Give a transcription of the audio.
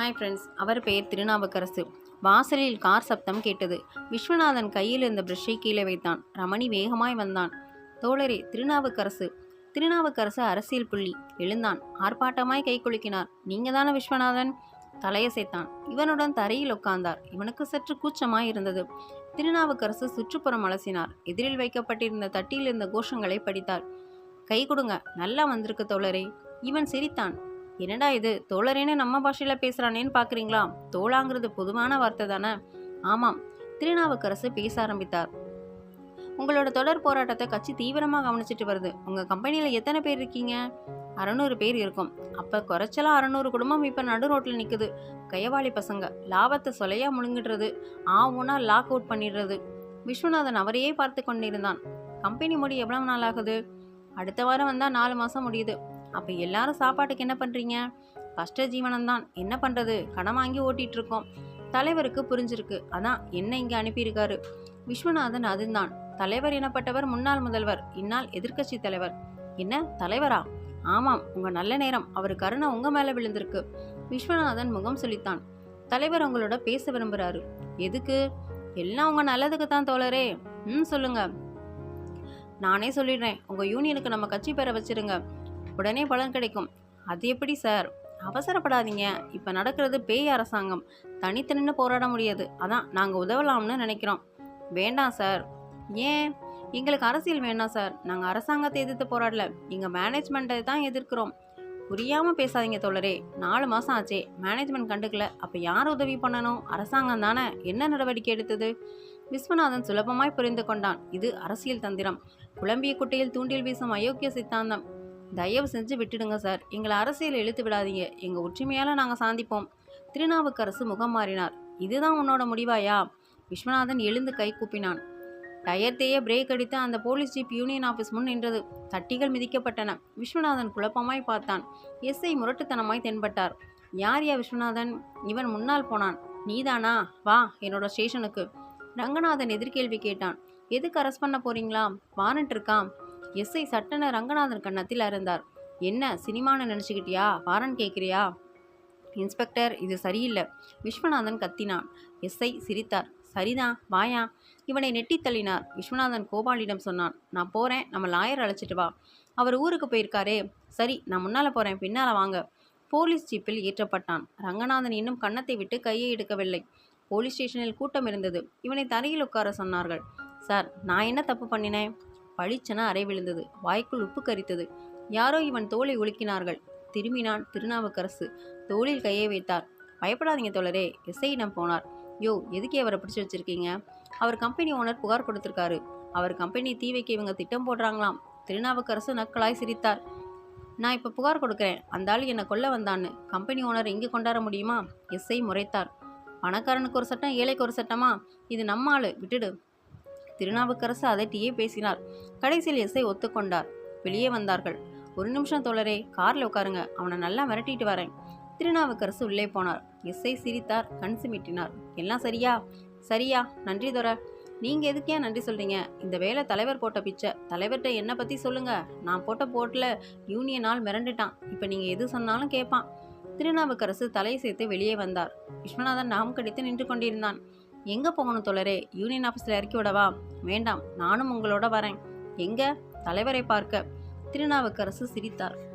Hi friends அவர் பெயர் திருநாவுக்கரசு. வாசலில் car சப்தம் கேட்டது. விஸ்வநாதன் கையில் இருந்த பிரஷ்ஷை கீழே வைத்தான். ரமணி வேகமாய் வந்தான். தோழரே திருநாவுக்கரசு. திருநாவுக்கரசு அரசியல் புள்ளி. எழுந்தான். ஆர்ப்பாட்டமாய் கை குலுக்கினார். நீங்க தானே விஸ்வநாதன்? தலையசைத்தான். இவனுடன் தரையில் உட்கார்ந்தார். இவனுக்கு சற்று கூச்சமாய் இருந்தது. திருநாவுக்கரசு சுற்றுப்புறம் அலசினார். எதிரில் வைக்கப்பட்டிருந்த தட்டியில் இருந்த கோஷங்களை படித்தார். கை கொடுங்க. நல்லா வந்திருக்கு தோழரே. இவன் சிரித்தான். என்னடா இது? தோழரேன்னு நம்ம பாஷையில் பேசுகிறானேன்னு பார்க்குறீங்களா தோழாங்கிறது பொதுவான வார்த்தை தானே? ஆமாம். திருநாவுக்கரசு பேச ஆரம்பித்தார். உங்களோட தொடர் போராட்டத்தை கட்சி தீவிரமாக கவனிச்சிட்டு வருது. உங்கள் கம்பெனியில் எத்தனை பேர் இருக்கீங்க? அறநூறு பேர் இருக்கும். அப்போ குறைச்சலா அறநூறு குடும்பம் இப்போ நடு ரோட்டில் நிற்குது கையவாளி பசங்க லாபத்தை சொலையாக முழுங்கிடுறது. ஆவுனா லாக் அவுட் பண்ணிடுறது. விஸ்வநாதன் அவரையே பார்த்து கொண்டிருந்தான். கம்பெனி முடி எவ்வளவு நாள் ஆகுது? அடுத்த வாரம் வந்தால் நாலு மாதம் முடியுது. அப்போ எல்லாரும் சாப்பாட்டுக்கு என்ன பண்ணுறீங்க கஷ்ட ஜீவனம்தான். என்ன பண்ணுறது கடன் வாங்கி ஓட்டிகிட்ருக்கோம் தலைவருக்கு புரிஞ்சிருக்கு. அதான் என்ன இங்கே அனுப்பியிருக்காரு? விஸ்வநாதன் அதுதான் தலைவர் எனப்பட்டவர் முன்னாள் முதல்வர் இந்நாள் எதிர்க்கட்சி தலைவர். என்ன? தலைவரா? ஆமாம் உங்க நல்ல நேரம். அவர் கருணை உங்க மேல விழுந்திருக்கு. விஸ்வநாதன் முகம் சொல்லித்தான் தலைவர் உங்களோட பேச விரும்புறாரு. எதுக்கு? எல்லாம் உங்க நல்லதுக்கு தான் தோழரே. ம் சொல்லுங்க. நானே சொல்லிடுறேன். உங்க யூனியனுக்கு நம்ம கட்சி பெற வச்சிருங்க. உடனே பலன் கிடைக்கும். அது எப்படி சார்? அவசரப்படாதீங்க. இப்போ நடக்கிறது பேய் அரசாங்கம். தனித்தனின்னு போராட முடியாது. அதான் நாங்கள் உதவலாம்னு நினைக்கிறோம். வேண்டாம் சார். ஏன்? எங்களுக்கு அரசியல் வேண்டாம் சார். நாங்கள் அரசாங்கத்தை எதிர்த்து போராடல. எங்கள் மேனேஜ்மெண்ட்டை தான் எதிர்க்கிறோம். புரியாமல் பேசாதீங்க தோழரே. நாலு மாதம் ஆச்சே. மேனேஜ்மெண்ட் கண்டுக்கல. அப்போ யார் உதவி பண்ணணும்? அரசாங்கம் தானே. என்ன நடவடிக்கை எடுத்தது? விஸ்வநாதன் சுலபமாய் புரிந்து கொண்டான். இது அரசியல் தந்திரம். குழம்பிய குட்டையில் தூண்டில் வீசும் அயோக்கிய சித்தாந்தம். தயவு செஞ்சு விட்டுடுங்க சார். எங்களை அரசியல் இழுத்து விடாதீங்க. எங்கள் ஒற்றுமையால் நாங்கள் சாந்திப்போம் திருநாவுக்கரசு முகம் மாறினார். இதுதான் உன்னோட முடிவாயா? விஸ்வநாதன் எழுந்து கை கூப்பினான். டயத்தையே பிரேக் அடித்து அந்த போலீஸ் ஜீப் யூனியன் ஆஃபீஸ் முன் நின்றது. தட்டிகள் மிதிக்கப்பட்டன. விஸ்வநாதன் குழப்பமாய் பார்த்தான். எஸ்ஐ முரட்டுத்தனமாய் தென்பட்டார். யார் யா விஸ்வநாதன்? இவன் முன்னால் போனான். நீதானா? வா என்னோட ஸ்டேஷனுக்கு. ரங்கநாதன் எதிர்கேள்வி கேட்டான். எதுக்கு அரெஸ்ட் பண்ண போறீங்களா? வாரண்ட் இருக்காம் எஸ்ஐ சட்டன ரங்கநாதன் கன்னத்தில் அறந்தார் என்ன சினிமான்னு நினச்சிக்கிட்டியா? வாரன் கேட்குறியா இன்ஸ்பெக்டர் இது சரியில்லை. விஸ்வநாதன் கத்தினான். எஸ்ஐ சிரித்தார். சரிதான் வாயா. இவனை நெட்டி தள்ளினார் விஸ்வநாதன் கோபாலிடம் சொன்னான். நான் போகிறேன் நம்ம லாயர் அழைச்சிட்டு வா. அவர் ஊருக்கு போயிருக்காரே. சரி நான் முன்னால் போகிறேன் பின்னால் வாங்க. போலீஸ் ஜீப்பில் ஏற்றப்பட்டான். ரங்கநாதன் இன்னும் கன்னத்தை விட்டு கையை எடுக்கவில்லை. போலீஸ் ஸ்டேஷனில் கூட்டம் இருந்தது. இவனை தரையில் உட்கார சொன்னார்கள். சார் நான் என்ன தப்பு பண்ணினேன்? பளிச்சென அறை விழுந்தது. வாய்க்குள் உப்பு கரித்தது. யாரோ இவன் தோலை உலுக்கினார்கள் திரும்பினான் திருநாவுக்கரசு. தோளில் கையை வைத்தார். பயப்படாதீங்க தோழரே எஸ்ஐயிடம் போனார். யோ எதுக்கு அவரை பிடிச்சி வச்சிருக்கீங்க? அவர் கம்பெனி ஓனர் புகார் கொடுத்திருக்காரு. அவர் கம்பெனி தீ வைக்க இவங்க திட்டம் போடுறாங்களாம். திருநாவுக்கரசு நக்கலாய் சிரித்தார். நான் இப்போ புகார் கொடுக்குறேன். அந்த ஆள் என்னை கொல்ல வந்தான்னு. கம்பெனி ஓனர் இங்கே கொண்டாட முடியுமா? எஸ்ஐ முறைத்தார். பணக்காரனுக்கு ஒரு சட்டம் ஏழைக்கு ஒரு சட்டமா? இது நம்ம ஆள். விட்டுடு. திருநாவுக்கரசு அதட்டியே பேசினார். கடைசியில் எஸ்ஐ ஒத்துக்கொண்டார். வெளியே வந்தார்கள். ஒரு நிமிஷம் தோழரே காரில் உட்காருங்க. அவனை நல்லா மிரட்டிட்டு வரேன். திருநாவுக்கரசு உள்ளே போனார். எஸ்ஐ சிரித்தார் கண் சிமிட்டினார். எல்லாம் சரியா? சரியா. நன்றி தோர நீங்கள் எதுக்கே நன்றி சொல்கிறீங்க இந்த வேலை தலைவர் போட்ட பிச்சை. தலைவர்கிட்ட என்னை பற்றி சொல்லுங்கள் நான் போட்ட போட்டில் யூனியனால் மிரண்டுட்டான். இப்போ நீங்கள் எது சொன்னாலும் கேட்பான் திருநாவுக்கரசு தலையை சேர்த்து வெளியே வந்தார். விஸ்வநாதன் நாம் கடித்து நின்று கொண்டிருந்தான். எங்கே போகணும் தோழரே? யூனியன் ஆஃபீஸில் இறக்கி விடவா? வேண்டாம் நானும் உங்களோட வரேன். எங்க? தலைவரை பார்க்க. திருநாவுக்கரசு சிரித்தார்.